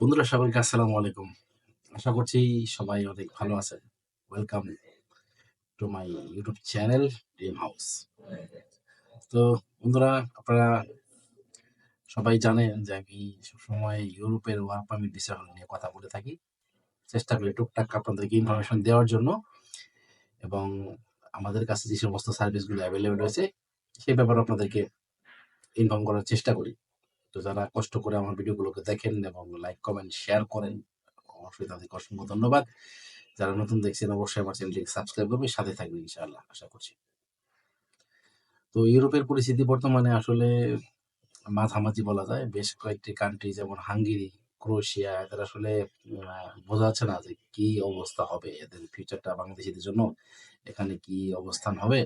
বন্ধুরা, সবাইকে আসসালামু আলাইকুম। আশা করছি সবাই অনেক ভালো আছেন welcome to my YouTube channel dream house তো বন্ধুরা, আপনারা সবাই জানেন যে আমি সবসময় ইউরোপের ওয়ার্ক পারমিট বিষয় নিয়ে কথা বলে থাকি। চেষ্টা করি টুকটাক আপনাদেরকে ইনফরমেশন দেওয়ার জন্য। এবং আমাদের কাছে যে সমস্ত সার্ভিসগুলো অ্যাভেলেবেল রয়েছে সেই ব্যাপারে আপনাদেরকে ইনফর্ম করার চেষ্টা করি। তো যারা কষ্ট করে আমার ভিডিওগুলোকে দেখেন এবং লাইক কমেন্ট শেয়ার করেন, অবশ্যই তাদেরকে অসংখ্য ধন্যবাদ। যারা নতুন দেখছেন, অবশ্যই আমার চ্যানেলটিকে সাবস্ক্রাইব করবে সাথে থাকবেন ইনশাআল্লাহ, আশা করছি। তো ইউরোপের পরিস্থিতি বর্তমানে আসলে মাঝামাঝি বলা যায়। বেশ কয়েকটি কান্ট্রি যেমন হাঙ্গেরি, ক্রোয়েশিয়া, এদের আসলে বোঝা যাচ্ছে না যে কি অবস্থা হবে। এদের ফিউচারটা বাংলাদেশিদের জন্য, এখানে কি অবস্থান হবে,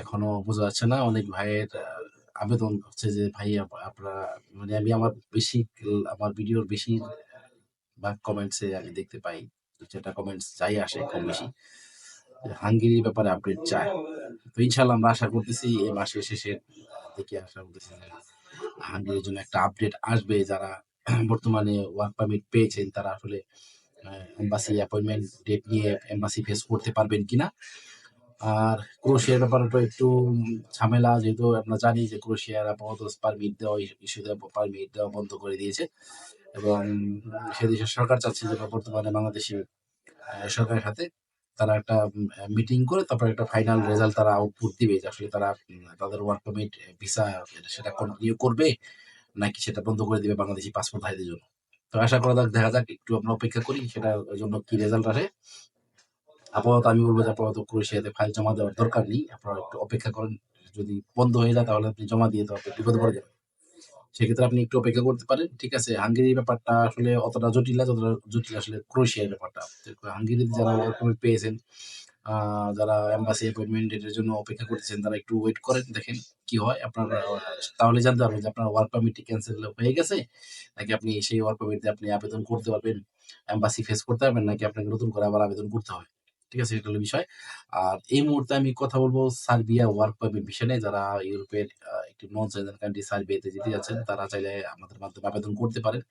এখনও বোঝা যাচ্ছে না। অনেক ভাইয়ের আবেদন হচ্ছে যে, ভাই, আপ- আপনারা মানে আমি আমার বেশি, আমার ভিডিওর বেশি বা কমেন্টসে আমি দেখতে পাই। চারটা কমেন্টস যাই আসে কম বেশি। হাঙ্গেরির ব্যাপারে আপডেট চাই। তো ইনশাল্লাহ আমরা আশা করতেছি এই মাসের শেষের দিকে আশা করতেছি হাঙ্গেরির জন্য একটা আপডেট আসবে। যারা বর্তমানে ওয়ার্ক পারমিট পেয়েছেন, তারা আসলে এম্বাসি অ্যাপয়েন্টমেন্ট ডেট নিয়ে এম্বাসি ফেস করতে পারবেন কিনা আর ক্রোশিয়ার ব্যাপারটা একটু ঝামেলা, যেহেতু আমরা জানি যে ক্রোশিয়ার আপাতত পারমিট দেওয়া ইস্যু দেওয়া পারমিট দেওয়া বন্ধ করে দিয়েছে। এবং সে দেশের সরকার চাচ্ছে যে বর্তমানে বাংলাদেশি সরকারের সাথে তারা একটা মিটিং করে তারপর একটা ফাইনাল রেজাল্ট তারা আউটপুট দিবে যে আসলে তারা তাদের ওয়ার্ক পারমিট ভিসা সেটা কন্টিনিউ করবে নাকি সেটা বন্ধ করে দিবে বাংলাদেশি পাসপোর্ট পাসপোর্টধারীদের জন্য। তো আশা করা যাক, দেখা যাক, একটু আমরা অপেক্ষা করি সেটার জন্য কি রেজাল্ট আসে। আপাতত আমি বলব যে আপাতত ক্রোয়েশিয়াতে ফাইল জমা দেওয়ার দরকার নেই। আপনারা একটু অপেক্ষা করেন, যদি বন্ধ হয়ে যায় তাহলে আপনি জমা দিয়ে আপনি বিপদে পড়ে যাবেন। সেক্ষেত্রে আপনি একটু অপেক্ষা করতে পারেন, ঠিক আছে? হাঙ্গেরির ব্যাপারটা আসলে অতটা জটিল না, যতটা জটিল আসলে ক্রোয়েশিয়ার ব্যাপারটা। হাঙ্গেরিতে যারা ওয়ার্ক পেয়েছেন যারা এম্বাসি অ্যাপয়েন্টমেন্টের জন্য অপেক্ষা করতেছেন, তারা একটু ওয়েট করেন, দেখেন কি হয়। আপনার, তাহলে জানতে পারবেন যে আপনার ওয়ার্ক পারমিটটি ক্যান্সেল হয়ে গেছে, নাকি আপনি সেই ওয়ার্ক পারমিটে আপনি আবেদন করতে পারবেন এম্বাসি ফেস করতে পারবেন, নাকি আপনাকে নতুন করে আবার আবেদন করতে হবে। ঠিক আছে এটা হলো বিষয়। আর এই মুহূর্তে আমি কথা বলব সার্বিয়া ওয়ার্ক পারমিট বিষয় যারা ইউরোপের একটি নন সেভেন কান্ট্রি সার্বিয়াতে যেতে যাচ্ছেন, তারা চাইলে আমাদের মাধ্যমে আবেদন করতে পারেন।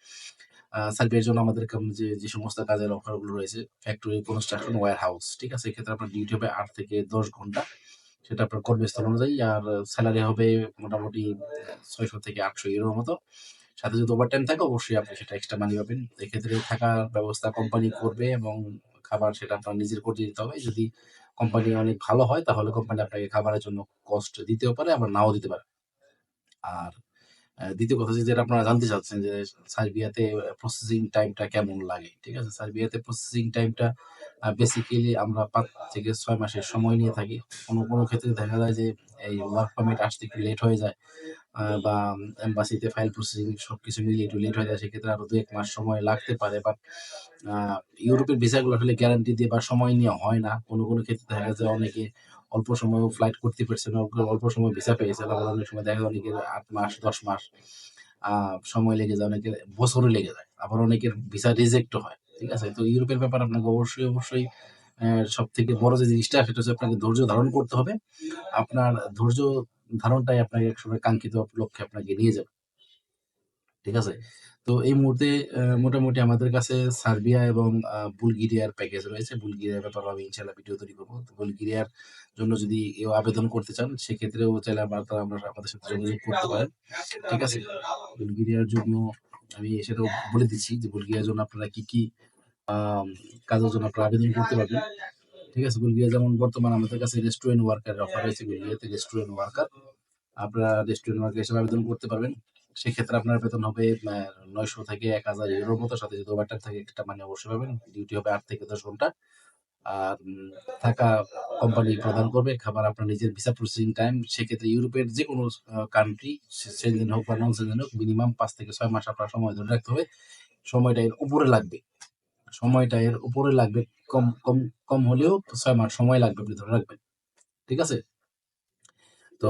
সার্বিয়ার জন্য আমাদের যে যে সমস্ত কাজের অফারগুলো রয়েছে ফ্যাক্টরি কনস্ট্রাকশন ওয়্যার হাউস ঠিক আছে? এক্ষেত্রে আপনার ডিউটি হবে আট থেকে দশ ঘণ্টা। সেটা আপনার কর্মস্থল অনুযায়ী। আর স্যালারি হবে মোটামুটি ছয়শো থেকে আটশো ইউরোর মতো। সাথে যদি ওভার টাইম থাকে, অবশ্যই আপনি সেটা এক্সট্রা মানি পাবেন। এক্ষেত্রে থাকার ব্যবস্থা কোম্পানি করবে এবং খাবার সেটা আপনার নিজের করে দিতে হবে। যদি কোম্পানি অনেক ভালো হয়, তাহলে কোম্পানি আপনাকে খাবারের জন্য কস্ট দিতেও পারে, আবার নাও দিতে পারে। আর দ্বিতীয় কথা যেটা আপনারা জানতে চাচ্ছেন যে সার্বিয়াতে প্রসেসিং টাইমটা কেমন লাগে, ঠিক আছে? সার্বিয়াতে প্রসেসিং টাইমটা বেসিক্যালি আমরা পাঁচ থেকে ছয় মাসের সময় নিয়ে থাকি। কোনো কোনো ক্ষেত্রে দেখা যায় যে এই ওয়ার্ক পারমিট আসতে একটু লেট হয়ে যায়। বা এম্বাসিতে ফাইল প্রসেসিং সবকিছু মিলিয়ে একটু লেট হয়ে যায়, সেক্ষেত্রে আরও দু এক মাস সময় লাগতে পারে। বাট ইউরোপের ভিসাগুলো আসলে গ্যারান্টি দিয়ে বা সময় নিয়ে হয় না। কোনো কোনো ক্ষেত্রে দেখা যায় অনেকে অল্প সময় ফ্লাইট করতে পারছে না, অল্প অল্প সময় ভিসা পেয়েছে আবার অনেক সময় দেখা যায় অনেকের আট মাস, দশ মাস সময় লেগে যায়, অনেকের বছরও লেগে যায়। আবার অনেকের ভিসা রিজেক্টও হয়, ঠিক আছে? তো ইউরোপের ব্যাপার আপনাকে অবশ্যই অবশ্যই সব থেকে বড় যে জিনিসটা, সেটা হচ্ছে আপনাকে ধৈর্য ধারণ করতে হবে। আপনার ধৈর্য ধারণটাই আপনাকে একসময় কাঙ্ক্ষিত লক্ষ্যে আপনাকে নিয়ে যাবে। ঠিক আছে? তো এই মুহূর্তে মোটামুটি আমাদের কাছে সার্বিয়া এবং বুলগেরিয়ার প্যাকেজ রয়েছে। বুলগেরিয়ার ব্যাপারে আমি ইনশাল্লাহ ভিডিও তৈরি করব। তো বুলগেরিয়ার জন্য যদি কেউ আবেদন করতে চান, সেক্ষেত্রেও চাইলে আবার তারা আমরা আমাদের সাথে যোগাযোগ করতে পারেন। ঠিক আছে? বুলগেরিয়ার জন্য আমি সেটাও বলে দিচ্ছি যে, বুলগেরিয়ার জন্য আপনারা কি কি কাজের জন্য আপনারা আবেদন করতে পারবেন। ঠিক আছে? বুলগেরিয়া যেমন বর্তমানে আমাদের কাছে রেস্টুরেন্ট ওয়ার্কারের অফার রয়েছে বুলগেরিয়াতে রেস্টুরেন্ট ওয়ার্কার আপনারা রেস্টুরেন্ট ওয়ার্কার হিসেবে আবেদন করতে পারবেন। সেক্ষেত্রে আপনার বেতন হবে নয়শো থেকে এক হাজার ইউরোর মতো। সাথে যদি ওভারটাইম থাকে, একটা মানে অবশ্যই পাবেন। ডিউটি হবে আট থেকে দশ ঘণ্টা। আর থাকা কোম্পানি প্রদান করবে। খাবার আপনার নিজের ভিসা প্রসেসিং টাইম সেক্ষেত্রে ইউরোপের যে কোনো কান্ট্রি সেনজেন হোক বা নন সেনজেন হোক মিনিমাম পাঁচ থেকে ছয় মাস আপনার সময় ধরে রাখতে হবে। সময়টা এর উপরে লাগবে। সময়টা এর উপরে লাগবে, কম কম কম হলেও ছয় মাস সময় লাগবে আপনি ধরে রাখবেন, ঠিক আছে? তো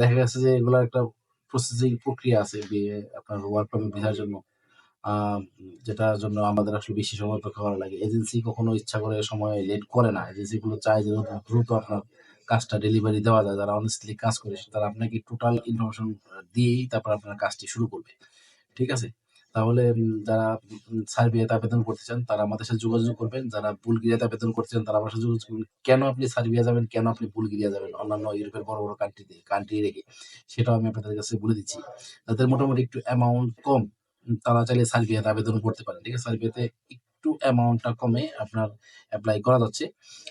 দেখা গেছে যে এগুলোর একটা প্রসেসিং প্রক্রিয়া আছে বিয়ে আপনার ওয়ার্ক পারমিট ভিসার জন্য যেটার জন্য আমাদের আসলে বেশি সময় অপেক্ষা করা লাগে। এজেন্সি কখনো ইচ্ছা করে সময় লেট করে না। এজেন্সি গুলো চায় যে দ্রুত আপনার কাজটা ডেলিভারি দেওয়া যায়, যারা অনেস্টলি কাজ করে, তারা আপনাকে টোটাল ইনফরমেশন দিয়েই তারপর আপনার কাজটি শুরু করবে, ঠিক আছে? তাহলে যারা সার্বিয়াতে আবেদন করতে চান তারা আমাদের সাথে যোগাযোগ করবেন। যারা বুলগেরিয়াতে আবেদন করতে চান তারা আমার সাথে যোগাযোগ। কেন আপনি সার্বিয়া যাবেন, কেন আপনি বুলগেরিয়া যাবেন অন্যান্য ইউরোপের বড়, বড় কান্ট্রিতে কান্ট্রি রেখে সেটাও আমি আপনাদের কাছে বলে দিচ্ছি। তাদের মোটামুটি একটু অ্যামাউন্ট কম তারা চাইলে সার্বিয়াতে আবেদন করতে পারেন। ঠিক আছে? সার্বিয়াতে একটু অ্যামাউন্টটা কমে আপনার অ্যাপ্লাই করা যাচ্ছে।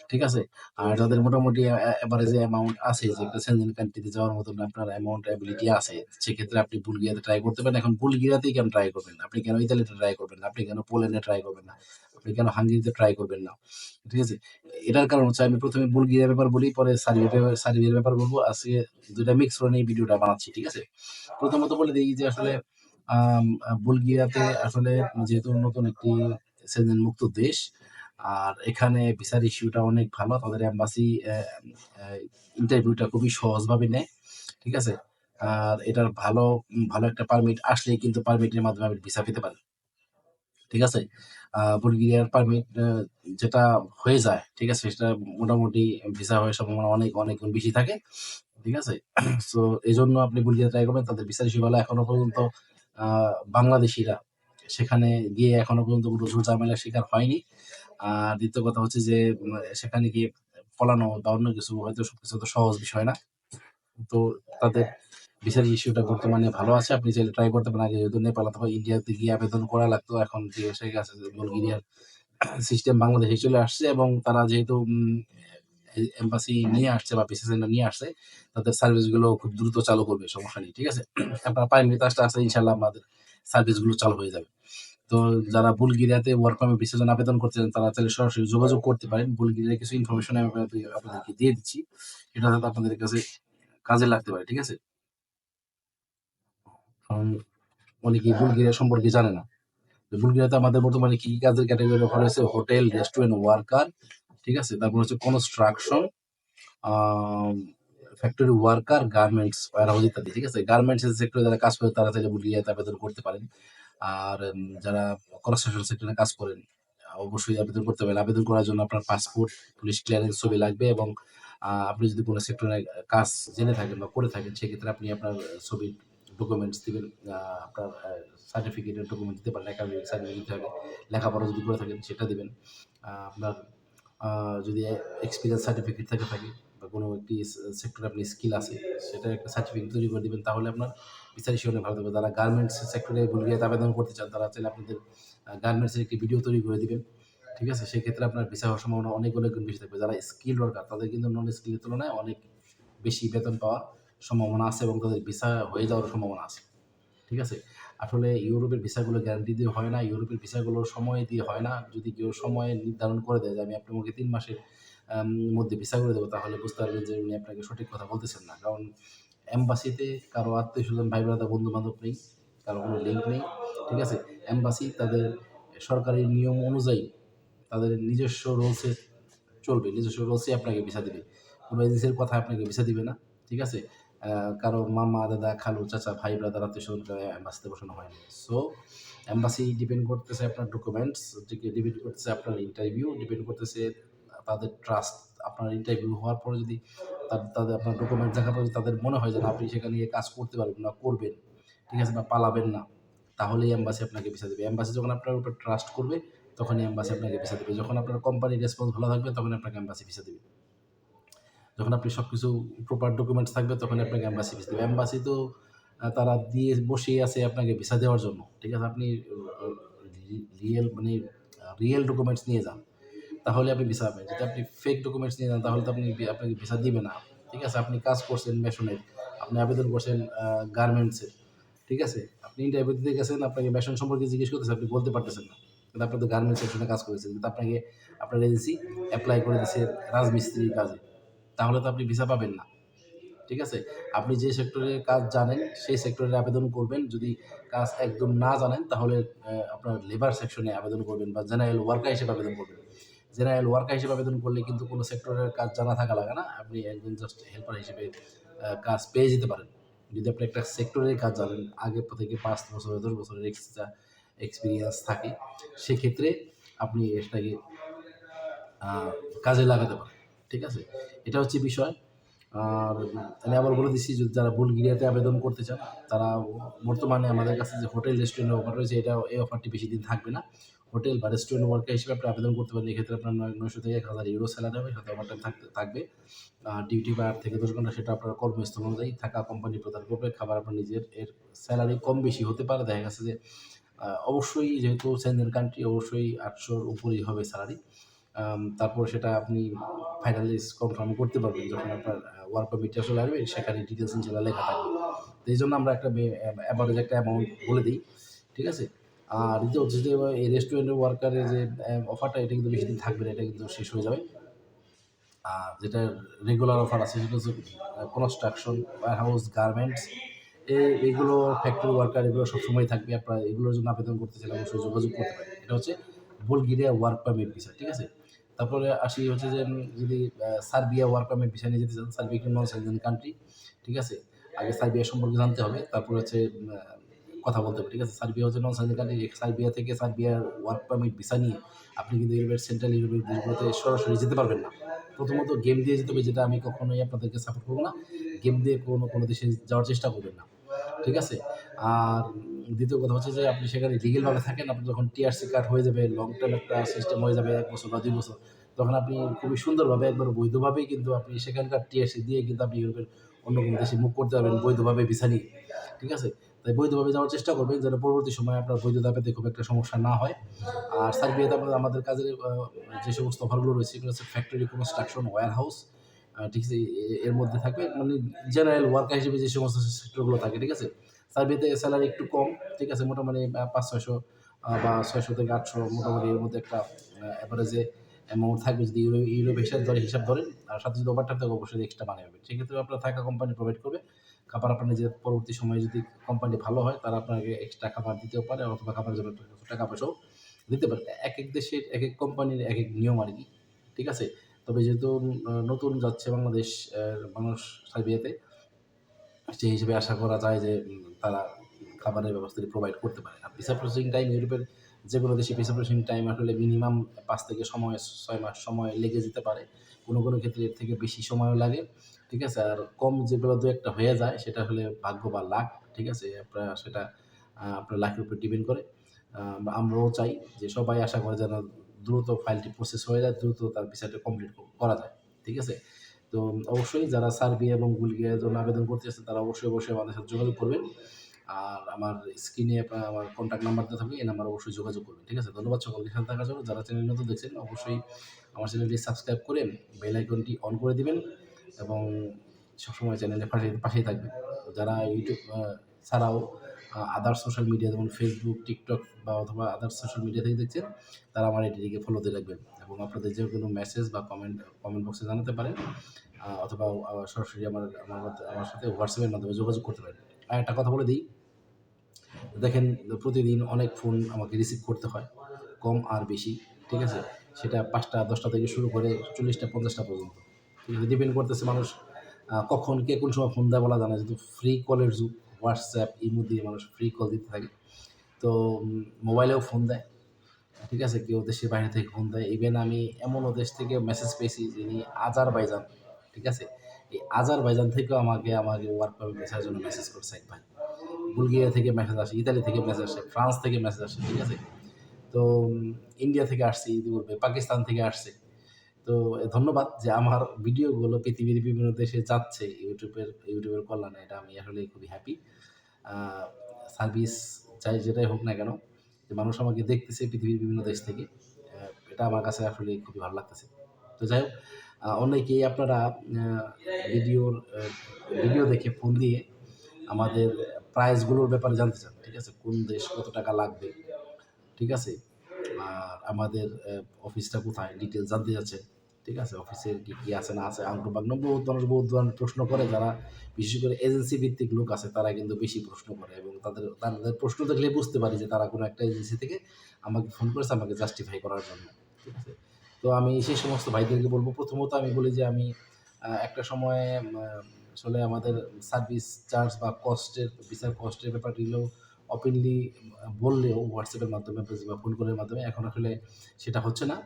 ঠিক আছে? আর যাদের মোটামুটি অ্যা অ্যা এভারেজে অ্যামাউন্ট আছে যে একটা সেনজেন কান্ট্রিতে যাওয়ার মতন আপনার অ্যামাউন্ট অ্যাবিলিটি আছে, সেক্ষেত্রে আপনি বুলগেরিয়াতে ট্রাই করতে পারেন। এখন বুলগেরিয়াতেই কেন ট্রাই করবেন? আপনি কেন ইতালিতে ট্রাই করবেন না? আপনি কেন পোল্যান্ডে ট্রাই করবেন না? আপনি কেন হাঙ্গেরিতে ট্রাই করবেন না? ঠিক আছে? এটার কারণ হচ্ছে আমি ১ম এ বুলগেরিয়ার ব্যাপার বলি, পরে সার্বিয়ার সার্বিয়ার ব্যাপার বলব আজকে ২ টা মিক্স করে নিয়ে ভিডিওটা বানাচ্ছি। ঠিক আছে? প্রথমত বলে দেই যে আসলে বুলগেরিয়াতে আসলে যেহেতু নতুন একটি সেনজেন মুক্ত দেশ, আর এখানে ভিসার ইস্যুটা অনেক ভালো। তাদের এম্বাসি অ্যা অ্যা ইন্টারভিউটা খুবই সহজভাবে নেয়। ঠিক আছে? আর এটার ভালো ভালো একটা পারমিট আসলেই কিন্তু পারমিটের মাধ্যমে আপনি ভিসা পেতে পারেন। ঠিক আছে? বুলগেরিয়ার পারমিট যেটা হয়ে যায়, ঠিক আছে? সেটা মোটামুটি ভিসা হওয়ার সম্ভাবনা অনেক, অনেক বেশি থাকে। ঠিক আছে? সো জন্য আপনি বুলগেরিয়া ট্রাই করবেন। তাদের ভিসার ইস্যু। এখনও পর্যন্ত বাংলাদেশীরা সেখানে গিয়ে এখনও পর্যন্ত কোনো ঝুট-ঝামেলার শিকার হয়নি। আর দ্বিতীয় কথা হচ্ছে যে সেখানে গিয়ে পলানো বা অন্য কিছু হয়তো সবকিছু এত সহজ বিষয় না। তো তাদের ভিসার ইস্যুটা বর্তমানে ভালো আছে। আপনি চাইলে ট্রাই করতে পারেন। আগে যেহেতু নেপাল অথবা ইন্ডিয়াতে গিয়ে আবেদন করা লাগতো, এখন যে এসে গেছে বুলগেরিয়ার সিস্টেম বাংলাদেশে চলে আসছে এবং তারা যেহেতু এম্বাসি নিয়ে আসছে বা ভিসা সেন্টার নিয়ে আসছে, তাদের সার্ভিসগুলো খুব দ্রুত চালু করবে, সমস্যা নেই। ঠিক আছে? আপনার পারমিট আসতে, আসতে ইনশাআল্লাহ আমাদের সার্ভিসগুলো চালু হয়ে যাবে। তো যারা বুলগেরিয়াতে ওয়ার্ক পারমিট ভিসার জন্য আবেদন করতে চান, তারা চাইলে সরাসরি যোগাযোগ করতে পারেন। বুলগেরিয়ার কিছু ইনফরমেশন আমি আপনাদেরকে দিয়ে দিচ্ছি। এটা হয়তো আপনাদের কাছে কাজে লাগতে পারে। ঠিক আছে? অনেকেই বুলগেরিয়া সম্পর্কে জানে না। বুলগেরিয়াতে আমাদের বর্তমানে কি, কি কাজের ক্যাটেগরি অফার হয়েছে? হোটেল, রেস্টুরেন্ট ওয়ার্কার, ঠিক আছে? তারপর হচ্ছে construction, factory worker, garments, warehouse ইত্যাদি। ঠিক আছে? গার্মেন্টস সেক্টরে যারা কাজ করে তারা চাইলে বুলগেরিয়াতে আবেদন করতে পারেন। আর যারা কনস্ট্রাকশন সেক্টরে কাজ করেন, অবশ্যই আবেদন করতে পারেন। আবেদন করার জন্য আপনার পাসপোর্ট, পুলিশ ক্লিয়ারেন্স ছবি লাগবে এবং আপনি যদি কোনো সেক্টরে কাজ জেনে থাকেন বা করে থাকেন, সেক্ষেত্রে আপনি আপনার ছবির ডকুমেন্টস দিবেন। আপনার সার্টিফিকেটের ডকুমেন্ট দিতে পারেন। একাডেমিক সার্টিফিকেট দিতে হবে। লেখাপড়া যদি করে থাকেন সেটা দিবেন। আপনার যদি এক্সপিরিয়েন্স সার্টিফিকেট থেকে থাকে বা কোনো একটি সেক্টরে আপনি স্কিল আছে, সেটার একটা সার্টিফিকেট তৈরি করে দিবেন। তাহলে আপনার ভিসার ইস্যু ভালো থাকবে। যারা গার্মেন্টস সেক্টরে বুলগেরিয়াতে আবেদন করতে চান, তারা চাইলে আপনাদের গার্মেন্টসের একটি ভিডিও তৈরি করে দিবেন। ঠিক আছে? সেক্ষেত্রে আপনার ভিসা হওয়ার সম্ভাবনা অনেক, অনেক বেশি থাকবে। যারা স্কিল ওয়ার্কার তাদের কিন্তু নন স্কিলের তুলনায় অনেক বেশি বেতন পাওয়ার সম্ভাবনা আছে এবং তাদের ভিসা হয়ে যাওয়ার সম্ভাবনা আছে। ঠিক আছে? আসলে ইউরোপের ভিসাগুলো গ্যারান্টি দিয়ে হয় না। ইউরোপের ভিসাগুলো সময় দিয়ে হয় না। যদি কেউ সময় নির্ধারণ করে দেয় যে আমি আপনাকে তিন মাসের মধ্যে ভিসা করে দেবো তাহলে বুঝতে পারবেন যে উনি আপনাকে সঠিক কথা বলতেছেন না। কারণ এম্বাসিতে কারও আত্মীয়স্বজন, ভাই-ব্রাদার, বন্ধু-বান্ধব নেই। কারও কোনো লিঙ্ক নেই। ঠিক আছে? এম্বাসি তাদের সরকারি নিয়ম অনুযায়ী তাদের নিজস্ব রোলসে চলবে। নিজস্ব রোলসে আপনাকে ভিসা দেবে কোনো এজেন্সির কথায় আপনাকে ভিসা দিবে না। ঠিক আছে? কারও মামা, দাদা, খালু, চাচা, ভাই-ব্রাদার, আত্মীয়স্বজনকে এম্বাসিতে বসানো হয় না। সো এম্বাসি ডিপেন্ড করতেছে আপনার ডকুমেন্টস, ডিপেন্ড করতেছে আপনার ইন্টারভিউ, ডিপেন্ড করতেছে তাদের ট্রাস্ট। আপনার ইন্টারভিউ হওয়ার পরে যদি তাদের আপনার ডকুমেন্ট দেখার পরে তাদের মনে হয় যে আপনি সেখানে গিয়ে কাজ করতে পারবেন না করবেন, ঠিক আছে? বা পালাবেন না, তাহলেই এম্বাসি আপনাকে ভিসা দেবে এম্বাসি যখন আপনার উপর ট্রাস্ট করবে, তখনই এম্বাসি আপনাকে ভিসা দেবে যখন আপনার কোম্পানির রেসপন্স ভালো থাকবে, তখন আপনাকে এম্বাসি ভিসা দেবে যখন আপনি সব কিছু প্রপার ডকুমেন্টস থাকবে, তখনই আপনাকে এম্বাসি ভিসা দেবে এম্বাসি তো তারা দিয়ে বসেই আছে আপনাকে ভিসা দেওয়ার জন্য। ঠিক আছে? আপনি রিয়েল মানে রিয়েল ডকুমেন্টস নিয়ে যান। তাহলে আপনি ভিসা পাবেন। যদি আপনি ফেক ডকুমেন্টস নিয়ে যান, তাহলে তো আপনি আপনাকে ভিসা দিবে না। ঠিক আছে? আপনি কাজ করছেন মেশনের, আপনি আবেদন করছেন গার্মেন্টসের। ঠিক আছে? আপনি ইন্টারভিউ দিতে গেছেন, আপনাকে মেশন সম্পর্কে জিজ্ঞেস করতেছে, আপনি বলতে পারতেছেন না। কিন্তু আপনার তো গার্মেন্টস সেকশনে কাজ করেছেন। কিন্তু আপনাকে আপনার এজেন্সি অ্যাপ্লাই করে দিছে রাজমিস্ত্রির কাজে। তাহলে তো আপনি ভিসা পাবেন না। ঠিক আছে? আপনি যে সেক্টরে কাজ জানেন, সেই সেক্টরে আবেদন করবেন। যদি কাজ একদম না জানেন, তাহলে আপনার লেবার সেকশনে আবেদন করবেন বা জেনারেল ওয়ার্কার হিসেবে আবেদন করবেন। জেনারেল ওয়ার্কার হিসেবে আবেদন করলে কিন্তু কোনো সেক্টরের কাজ জানা থাকা লাগে না। আপনি একজন জাস্ট হেল্পার হিসেবে কাজ পেয়ে যেতে পারেন। যদি আপনি একটা সেক্টরের কাজ জানেন, আগে থেকে পাঁচ বছরের, ১০ বছরের এক্সট্রা এক্সপিরিয়েন্স থাকে, সেক্ষেত্রে আপনি এটাকে কাজে লাগাতে পারেন। ঠিক আছে? এটা হচ্ছে বিষয়। আর আমি আবার বলে দিচ্ছি যদি যারা বুলগেরিয়াতে আবেদন করতে চান তারা বর্তমানে আমাদের কাছে যে হোটেল রেস্টুরেন্টের অফার রয়েছে এটা এই অফারটি বেশি দিন থাকবে না হোটেল বা রেস্টুরেন্ট ওয়ার্কার হিসেবে আপনি আবেদন করতে পারেন, এক্ষেত্রে আপনার নয় নয়শো থেকে এক হাজার ইউরো স্যালারি হবে, সাথে ওভার থাকতে থাকবে। ডিউটি বা আট থেকে দশ ঘণ্টা সেটা আপনার কর্মস্থল অনুযায়ী থাকা কোম্পানি প্রদান করবে খাবার আপনার নিজের, এর স্যালারি কম বেশি হতে পারে। দেখা গেছে যে অবশ্যই যেহেতু সেন্টেন কান্ট্রি অবশ্যই আটশোর উপরেই হবে স্যালারি তারপর সেটা আপনি ফাইনালি কনফার্ম করতে পারবেন যখন আপনার ওয়ার্ক পারমিটটা চলে আসবে, সেখানে ডিটেলস ইনশাল্লাহ লেখা থাকবে। এই জন্য আমরা একটা অ্যাভারেজ একটা অ্যামাউন্ট বলে দিই, ঠিক আছে? আর হচ্ছে যে, এই রেস্টুরেন্টের ওয়ার্কারের যে অফারটা এটা কিন্তু বেশি দিন থাকবে না, এটা কিন্তু শেষ হয়ে যাবে। আর যেটা রেগুলার অফার আছে, সেটা হচ্ছে কনস্ট্রাকশন হাউস গার্মেন্টস এই এইগুলো ফ্যাক্টরি ওয়ার্কার এগুলো সবসময় থাকবে। আপনারা এগুলোর জন্য আবেদন করতে চাইলে অবশ্যই যোগাযোগ করতে পারেন। এটা হচ্ছে বুলগেরিয়া ওয়ার্ক পারমিট ভিসা ঠিক আছে? তারপরে আসি হচ্ছে যে, যদি সার্বিয়া ওয়ার্ক পারমিট ভিসা নিয়ে যেতে চান সার্বিয়া একটি নন সিটিজেন কান্ট্রি ঠিক আছে? আগে সার্বিয়া সম্পর্কে জানতে হবে। তারপরে হচ্ছে কথা বলতে হবে ঠিক আছে? সার্বিয়া হচ্ছে নন কান্ট্রি সার্বিয়া থেকে সার্বিয়ার ওয়ার্ক পারমিট ভিসা নিয়ে আপনি কিন্তু ইউরোপের সেন্ট্রাল ইউরোপের দেশগুলোতে সরাসরি যেতে পারবেন না। প্রথমত গেম দিয়ে যেতে হবে, যেটা আমি কখনোই আপনাদেরকে সাপোর্ট করব না। গেম দিয়ে কোনো কোনো দেশে যাওয়ার চেষ্টা করবেন না, ঠিক আছে? আর দ্বিতীয় কথা হচ্ছে যে, আপনি সেখানে লিগেলভাবে থাকেন আপনি যখন টিআরসি কার্ড হয়ে যাবে লং টার্ম একটা সিস্টেম হয়ে যাবে, এক বছর বা দুই বছর, তখন আপনি খুবই সুন্দরভাবে, একবার বৈধভাবেই কিন্তু আপনি সেখানকার টিআরসি দিয়ে কিন্তু আপনি ইউরোপের অন্য কোনো দেশে মুখ করতে পারবেন বৈধভাবে ভিসা নিয়ে, ঠিক আছে? তাই বৈধভাবে যাওয়ার চেষ্টা করবেন যেন পরবর্তী সময় আপনার বৈধতা পেতে খুব একটা সমস্যা না হয়। আর সার্বিয়াতে আপনার আমাদের কাজের যে সমস্ত অফারগুলো রয়েছে, এগুলো হচ্ছে ফ্যাক্টরি কনস্ট্রাকশন ওয়্যার হাউস ঠিক আছে এর মধ্যে থাকবে। মানে জেনারেল ওয়ার্কার হিসেবে যে সমস্ত সেক্টরগুলো থাকে, ঠিক আছে, সার্বিয়াতে স্যালারি একটু কম, ঠিক আছে, মোটামুটি পাঁচ ছয়শো বা ছয়শো থেকে আটশো মোটামুটি এর মধ্যে একটা অ্যাভারেজে অ্যামাউন্ট থাকবে যদি ইউরো ইউরোপ হিসাব ধরে হিসাব ধরেন। আর সাথে যদি ওভারটাইম থাকে, অবশ্যই এক্সট্রা বানিয়ে হবে সেক্ষেত্রে আপনার থাকা কোম্পানি প্রোভাইড করবে। খাবার আপনার নিজের পরবর্তী সময়ে যদি কোম্পানি ভালো হয়, তারা আপনাকে এক্সট্রা খাবার দিতেও পারে অথবা খাবারের জন্য টাকা পয়সাও দিতে পারে। এক এক দেশের এক এক কোম্পানির এক এক নিয়ম আর কি, ঠিক আছে? তবে যেহেতু নতুন যাচ্ছে বাংলাদেশ মানুষ সার্বিয়াতে, সেই হিসেবে আশা করা যায় যে তারা খাবারের ব্যবস্থাটি প্রোভাইড করতে পারে। আর ভিসা প্রসেসিং টাইম ইউরোপের যে কোনো দেশে প্রসেসিং টাইম আসলে মিনিমাম পাঁচ থেকে সময়, ছয় মাস সময় লেগে যেতে পারে। কোনো কোনো ক্ষেত্রে এর থেকে বেশি সময়ও লাগে, ঠিক আছে? আর কম যেগুলো দু একটা হয়ে যায়, সেটা হলে ভাগ্য বা লাখ ঠিক আছে? আপনার সেটা আপনার লাখের উপর ডিপেন্ড করে। আমরাও চাই যে সবাই আশা করে যেন দ্রুত ফাইলটি প্রসেস হয়ে যায়, দ্রুত তার ভিসাটা কমপ্লিট করা যায়, ঠিক আছে? তো অবশ্যই যারা সার্বিয়া এবং বুলগেরিয়ার জন্য আবেদন করতে আসছে তারা অবশ্যই অবশ্যই আমাদের সাথে যোগাযোগ করবেন। আর আমার স্ক্রিনে আমার কন্ট্যাক্ট নাম্বার দেওয়া থাকবে এই নাম্বার অবশ্যই যোগাযোগ করবেন, ঠিক আছে? ধন্যবাদ সকলকে সাথে থাকার জন্য। যারা চ্যানেল নতুন দেখছেন, অবশ্যই আমার চ্যানেলটি সাবস্ক্রাইব করে বেল আইকনটি অন করে দিবেন এবং সবসময় চ্যানেলের পাশে, পাশেই থাকবেন। যারা ইউটিউব ছাড়াও আদার সোশ্যাল মিডিয়া যেমন ফেসবুক টিকটক বা অথবা আদার সোশ্যাল মিডিয়া থেকে দেখছেন, তারা আমার এটিকে ফলো দিয়ে রাখবেন এবং আপনাদের যে কোনো মেসেজ বা কমেন্ট কমেন্ট বক্সে জানাতে পারেন অথবা সরাসরি আমার আমার আমার সাথে হোয়াটসঅ্যাপের মাধ্যমে যোগাযোগ করতে পারেন। আর একটা কথা বলে দিই দেখেন, প্রতিদিন অনেক ফোন আমাকে রিসিভ করতে হয়, কম আর বেশি, ঠিক আছে? সেটা পাঁচটা, দশটা থেকে শুরু করে চল্লিশটা, পঞ্চাশটা পর্যন্ত। ঠিক আছে? ডিপেন্ড করতেছে মানুষ কখন কে কোন সময় ফোন দেয় বলা জানা যেহেতু ফ্রি কলের যুগ হোয়াটসঅ্যাপ ইমো দিয়ে মানুষ ফ্রি কল দিতে থাকে। তো মোবাইলেও ফোন দেয়, ঠিক আছে? কেউ দেশের বাইরে থেকে ফোন দেয়। ইভেন আমি এমনও দেশ থেকে মেসেজ পেয়েছি যিনি আজার বাইজান ঠিক আছে? এই আজার বাইজান থেকেও আমাকে আমাকে ওয়ার্ক পারমিট জন্য মেসেজ করছে এক ভাই। বুলগেরিয়া থেকে মেসেজ আসে, ইতালি থেকে মেসেজ আসে, ফ্রান্স থেকে মেসেজ আসে, ঠিক আছে? তো ইন্ডিয়া থেকে আসছে ইতিপূর্বে, পাকিস্তান থেকে আসছে। তো ধন্যবাদ যে আমার ভিডিওগুলো পৃথিবীর বিভিন্ন দেশে যাচ্ছে ইউটিউবের ইউটিউবের কল্যাণে, এটা আমি আসলে খুবই হ্যাপি সার্ভিস চাই যেটাই হোক না কেন, যে মানুষ আমাকে দেখতেছে পৃথিবীর বিভিন্ন দেশ থেকে এটা আমার কাছে আসলে খুবই ভালো লাগতেছে। তো যাই হোক অনেকেই আপনারা ভিডিওর ভিডিও দেখে ফোন দিয়ে আমাদের প্রাইসগুলোর ব্যাপারে জানতে চান। ঠিক আছে? কোন দেশ কত টাকা লাগবে? ঠিক আছে? আর আমাদের অফিসটা কোথায়? ডিটেলস জানতে যাচ্ছেন ঠিক আছে? অফিসের কি কি আছে না আছে? আংটু বাগ্ন বহুত মানুষ বহুত ধরনের প্রশ্ন করে যারা, বিশেষ করে এজেন্সি ভিত্তিক লোক আছে, তারা কিন্তু বেশি প্রশ্ন করে এবং তাদের তাদের প্রশ্ন দেখলে বুঝতে পারি যে তারা কোনো একটা এজেন্সি থেকে আমাকে ফোন করেছে আমাকে জাস্টিফাই করার জন্য। ঠিক আছে? তো আমি সেই সমস্ত ভাইদেরকে বলব। প্রথমত আমি বলি যে আমি একটা সময় আসলে আমাদের সার্ভিস চার্জ বা কস্টের বিচার কস্টের ব্যাপারগুলো ওপেনলি বললেও হোয়াটসঅ্যাপের মাধ্যমে বা ফোন কলের মাধ্যমে এখন আসলে সেটা হচ্ছে না।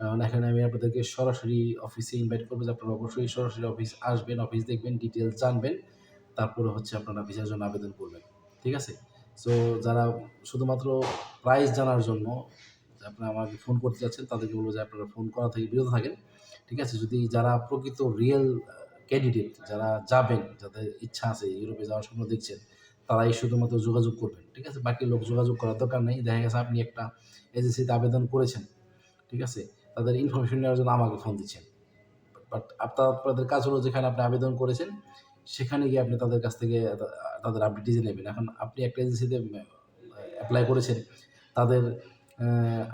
কারণ এখানে আমি আপনাদেরকে সরাসরি অফিসে ইনভাইট করব যে আপনারা অবশ্যই সরাসরি অফিস আসবেন অফিস দেখবেন ডিটেলস জানবেন। তারপরে হচ্ছে আপনারা ভিসার জন্য আবেদন করবেন। ঠিক আছে? সো যারা শুধুমাত্র প্রাইস জানার জন্য আপনারা আমাকে ফোন করতে যাচ্ছেন, তাদেরকে বলব যে আপনারা ফোন করা থেকে বিরত থাকেন। ঠিক আছে? যদি যারা প্রকৃত রিয়েল ক্যান্ডিডেট যারা যাবেন, যাদের ইচ্ছা আছে ইউরোপে যাওয়ার স্বপ্ন দেখছেন, তারাই শুধুমাত্র যোগাযোগ করবেন, ঠিক আছে? বাকি লোক যোগাযোগ করার দরকার নেই। দেখা গেছে আপনি একটা এজেন্সিতে আবেদন করেছেন, ঠিক আছে? তাদের ইনফরমেশন নেওয়ার জন্য আমাকে ফোন দিচ্ছেন। বাট আপনার, আপনাদের কাজ হলো যেখানে আপনি আবেদন করেছেন, সেখানে গিয়ে আপনি তাদের কাছ থেকে, তাদের আপডেট ডিজে নেবেন। এখন আপনি একটা এজেন্সিতে অ্যাপ্লাই করেছেন, তাদের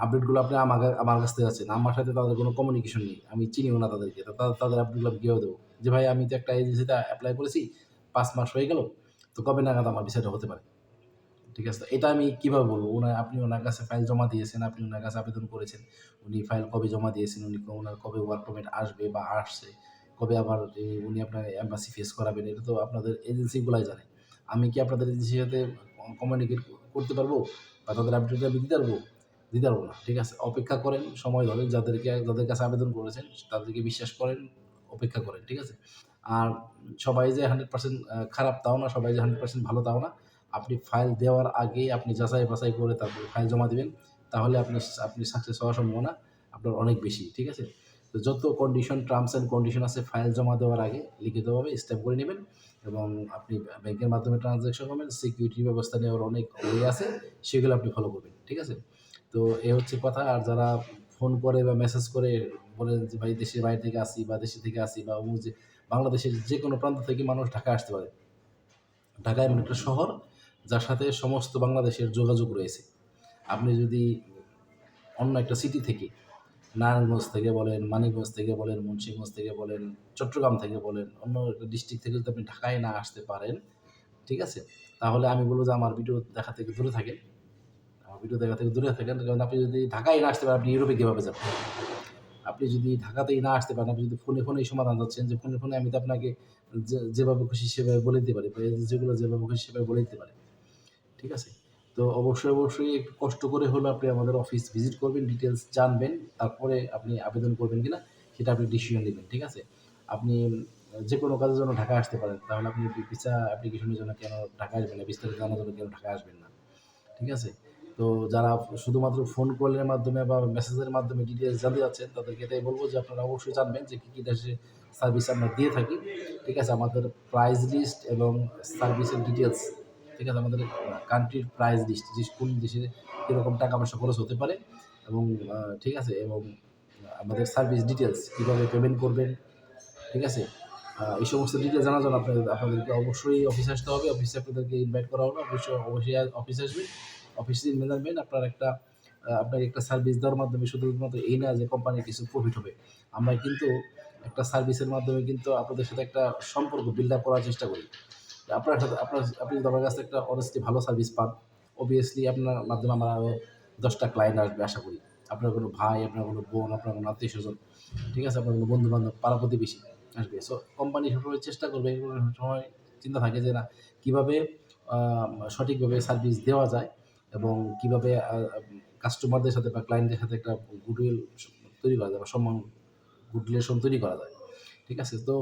আপডেটগুলো আপনি আমার আমার কাছ থেকে যাচ্ছেন। আমার সাথে তাদের কোনো কমিউনিকেশন নেই। আমি চিনিও না তাদেরকে। তাদের আপডেটগুলো আমি কীভাবে দেবো? যে, ভাই, আমি তো একটা এজেন্সিতে অ্যাপ্লাই করেছি, পাঁচ মাস হয়ে গেল, তো কবে নাগাদ আমার বিষয়টা হতে পারে? ঠিক আছে, তো এটা আমি কীভাবে বলব? ওনার আপনি ওনার কাছে ফাইল জমা দিয়েছেন, আপনি ওনার কাছে আবেদন করেছেন, উনি ফাইল কবে জমা দিয়েছেন, উনি ওনার কবে ওয়ার্ক পারমিট আসবে বা আসছে, কবে আবার উনি আপনার অ্যাম্বাসি ফেস করাবেন, এটা তো আপনাদের এজেন্সিগুলাই জানে। আমি কি আপনাদের এজেন্সির সাথে কমিউনিকেট করতে পারব বা তাদের আপডেট আমি দিতে পারব? দিতে পারব না, ঠিক আছে? অপেক্ষা করেন, সময় ধরেন, যাদেরকে, যাদের কাছে আবেদন করেছেন, তাদেরকে বিশ্বাস করেন অপেক্ষা করেন, ঠিক আছে? আর সবাই যে হান্ড্রেড পার্সেন্ট খারাপ তাও না, সবাই যে হান্ড্রেড পার্সেন্ট ভালো তাও না। আপনি ফাইল দেওয়ার আগেই আপনি যাচাই বাছাই করে তারপর ফাইল জমা দিবেন, তাহলে আপনি আপনি সাকসেস হওয়ার সম্ভাবনা আপনার অনেক বেশি, ঠিক আছে? তো যত কন্ডিশন টার্মস অ্যান্ড কন্ডিশন আছে, ফাইল জমা দেওয়ার আগে লিখিতভাবে স্টেপ করে নেবেন এবং আপনি ব্যাংকের মাধ্যমে ট্রানজ্যাকশন করবেন সিকিউরিটি ব্যবস্থা নেওয়ার অনেক ওয়ে আছে, সেগুলো আপনি ফলো করবেন, ঠিক আছে? তো এ হচ্ছে কথা। আর যারা ফোন করে বা মেসেজ করে বলেন যে, ভাই, দেশের বাইরে থেকে আসি বা দেশে থেকে আসি বা অমুক যে, বাংলাদেশের যে কোনো প্রান্ত থেকে মানুষ ঢাকা আসতে পারে। ঢাকা এমন একটা শহর যার সাথে সমস্ত বাংলাদেশের যোগাযোগ রয়েছে। আপনি যদি অন্য একটা সিটি থেকে, নারায়ণগঞ্জ থেকে বলেন, মানিকগঞ্জ থেকে বলেন, মুন্সিগঞ্জ থেকে বলেন, চট্টগ্রাম থেকে বলেন, অন্য একটা ডিস্ট্রিক্ট থেকে যদি আপনি ঢাকায় না আসতে পারেন, ঠিক আছে? তাহলে আমি বলব যে, আমার ভিডিও দেখা থেকে দূরে থাকেন। ভিডিও দেখা থেকে দূরে থাকেন, কারণ আপনি যদি ঢাকায় না আসতে পারেন, আপনি ইউরোপে কীভাবে যাবেন? আপনি যদি ঢাকাতেই না আসতে পারেন, আপনি যদি ফোনে ফোনেই সমাধান যাচ্ছেন যে ফোনে ফোনে আমি তো আপনাকে যেভাবে খুশি সেভাবে বলে দিতে পারি যেগুলো যেভাবে খুশি সেভাবে বলে দিতে পারি। ঠিক আছে? তো অবশ্যই অবশ্যই একটু কষ্ট করে হলে আপনি আমাদের অফিস ভিজিট করবেন ডিটেলস জানবেন, তারপরে আপনি আবেদন করবেন কিনা, সেটা আপনি ডিসিশন নেবেন, ঠিক আছে? আপনি যে কোনো কাজের জন্য ঢাকা আসতে পারেন, তাহলে আপনি ভিসা অ্যাপ্লিকেশনের জন্য কেন ঢাকা আসবেন না? বিস্তারিত জানার জন্য কেন ঢাকা আসবেন না? ঠিক আছে? তো যারা শুধুমাত্র ফোন কলের মাধ্যমে বা মেসেজের মাধ্যমে ডিটেলস জানতে যাচ্ছেন, তাদেরকে এটাই বলব যে আপনারা অবশ্যই জানবেন যে কী কী দেশে সার্ভিস আমরা দিয়ে থাকি। ঠিক আছে, আমাদের প্রাইস লিস্ট এবং সার্ভিসের ডিটেলস ঠিক আছে, আমাদের কান্ট্রির প্রাইস লিস্ট যে কোন দেশে কীরকম টাকা পয়সা খরচ হতে পারে এবং ঠিক আছে, এবং আমাদের সার্ভিস ডিটেলস কীভাবে পেমেন্ট করবেন। ঠিক আছে এই সমস্ত ডিটেলস জানার জন্য আপনাদের, আপনাদেরকে অবশ্যই অফিসে আসতে হবে। অফিসে আপনাদেরকে ইনভাইট করা হবে। অবশ্যই অবশ্যই অফিসে আসবেন। অফিসে জানবেন আপনার একটা আপনাকে একটা সার্ভিস দেওয়ার মাধ্যমে শুধুমাত্র এই না যে কোম্পানির কিছু প্রফিট হবে। আমরা কিন্তু একটা সার্ভিসের মাধ্যমে কিন্তু আপনাদের সাথে একটা সম্পর্ক বিল্ড আপ করার চেষ্টা করি। আপনার সাথে, আপনার, আপনি যদি আমার কাছে একটা অনেস্টলি ভালো সার্ভিস পান অবভিয়াসলি আপনার মাধ্যমে আমার আরও দশটা ক্লায়েন্ট আসবে আশা করি। আপনার কোনো ভাই, আপনার কোনো বোন, আপনার কোনো আত্মীয় স্বজন, ঠিক আছে? আপনার কোনো বন্ধু বান্ধব পাড়া প্রতিবেশী আসবে। সো কোম্পানি সবসময় চেষ্টা করবে সময় চিন্তা থাকে যে না, কীভাবে সঠিকভাবে সার্ভিস দেওয়া যায়। এবং কীভাবে কাস্টমারদের সাথে বা ক্লায়েন্টদের সাথে একটা গুডউইল তৈরি করা যায় বা সম্মান গুড রিলেশন তৈরি করা যায়। ঠিক আছে? তো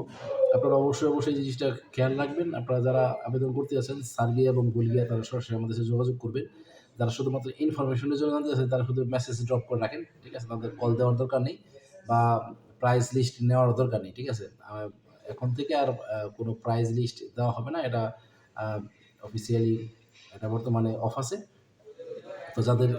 আপনারা অবশ্যই অবশ্যই জিনিসটা খেয়াল রাখবেন। আপনারা যারা আবেদন করতে আছেন সার্বিয়া এবং বুলগিয়া তারা সরাসরি আমাদের সাথে যোগাযোগ করবেন। যারা শুধুমাত্র ইনফরমেশনের জন্য জানতে চাচ্ছেন, তারা শুধু মেসেজ ড্রপ করে রাখেন। ঠিক আছে? তাদের কল দেওয়ার দরকার নেই বা প্রাইস লিস্ট নেওয়ার দরকার নেই। ঠিক আছে? এখন থেকে আর কোনো প্রাইস লিস্ট দেওয়া হবে না। এটা অফিসিয়ালি এটা বর্তমানে অফ আছে। তো যাদের,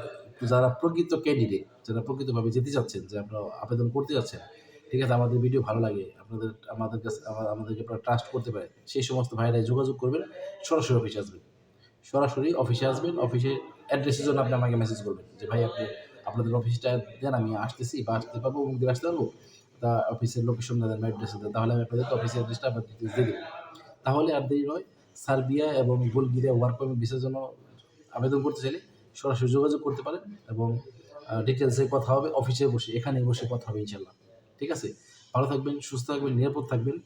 যারা প্রকৃত ক্যান্ডিডেট যারা প্রকৃতভাবে যেতে চাচ্ছেন, যে আপনারা আবেদন করতে যাচ্ছেন, ঠিক আছে, আমাদের ভিডিও ভালো লাগে, আপনাদের, আমাদের কাছে আমাদেরকে আপনারা ট্রাস্ট করতে পারেন, সেই সমস্ত ভাইরাই যোগাযোগ করবেন, সরাসরি অফিসে আসবেন। সরাসরি অফিসে আসবেন অফিসে অ্যাড্রেসের জন্য আপনি আমাকে মেসেজ করবেন, যে ভাই, আপনি আপনাদের অফিসটা দেন, আমি আসতেছি বা আসতে পারব অমুক দিন আসতে পারব, তা অফিসের লোকেশন দেন বা দেন, তাহলে আমি আপনাদেরকে অফিসের অ্যাড্রেসটা ডিটেলস দিয়ে দেবো। তাহলে আর দেরি নয়, সার্বিয়া এবং বুলগেরিয়া ওয়ার্ক পারমিট ভিসার জন্য আবেদন করতে চাইলে সরাসরি যোগাযোগ করতে পারেন এবং ডিটেলসে কথা হবে অফিসে বসে, এখানে বসে কথা হবে ইনশাল্লাহ ঠিক আছে? ভালো থাকবেন, সুস্থ থাকবেন, নিরাপদ থাকবেন।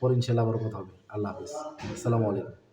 পরে ইনশাল্লাহ আবার কথা হবে। আল্লাহ হাফিজ। আসসালামু আলাইকুম।